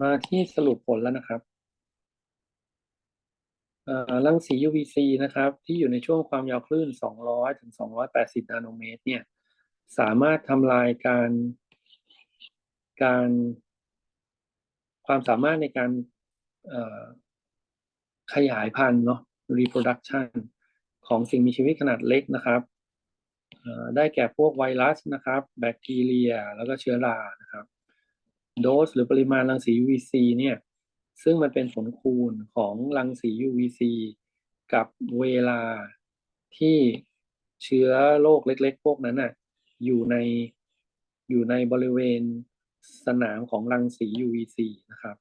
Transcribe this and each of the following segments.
มาที่สรุปผลแล้วนะครับเอ่อรังสี UVC นะครับ ที่อยู่ในช่วงความยาวคลื่น 200 ถึง 280 นาโนเมตร เนี่ย สามารถทำลายการการ ความสามารถในการขยายพันธุ์เนาะ reproduction ของสิ่งมีชีวิตขนาดเล็กนะครับได้แก่พวกไวรัสนะครับ แบคทีเรีย แล้วก็เชื้อรานะครับ โดสหรือปริมาณรังสี UVC เนี่ยซึ่งมันเป็นผลคูณของรังสี UVC กับเวลาที่เชื้อโรคเล็ก ๆ พวกนั้นน่ะอยู่ในอยู่ในบริเวณสนามของรังสี UVC นะครับ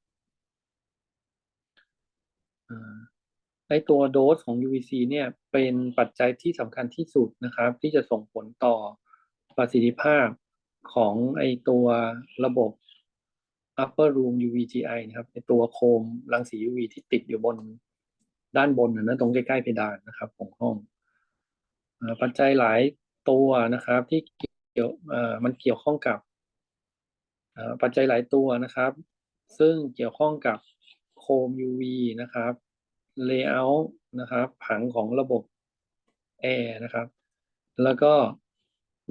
อ่าไอตัวโดสของ UVC เนี่ยเป็นปัจจัยที่สำคัญที่สุดนะครับ ที่จะส่งผลต่อประสิทธิภาพของไอตัวระบบ upper room UVGI นะครับไอตัวโคมรังสี UV ที่ติดอยู่บนด้านบนนะตรงใกล้ๆเพดานนะครับของห้องปัจจัยหลายตัวนะครับ ที่เกี่ยวมันเกี่ยวข้องกับปัจจัยหลายตัวนะครับ ซึ่งเกี่ยวข้องกับโคม UV นะครับ layout นะครับ ผังของระบบแอร์นะครับ แล้วก็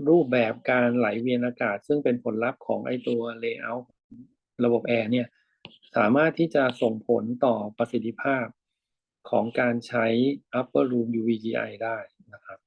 รูปแบบการไหลเวียนอากาศ ซึ่งเป็นผลลัพธ์ของไอตัว layout ระบบแอร์เนี่ยสามารถที่จะส่งผลต่อประสิทธิภาพของการใช้ upper room UVGI ได้นะครับ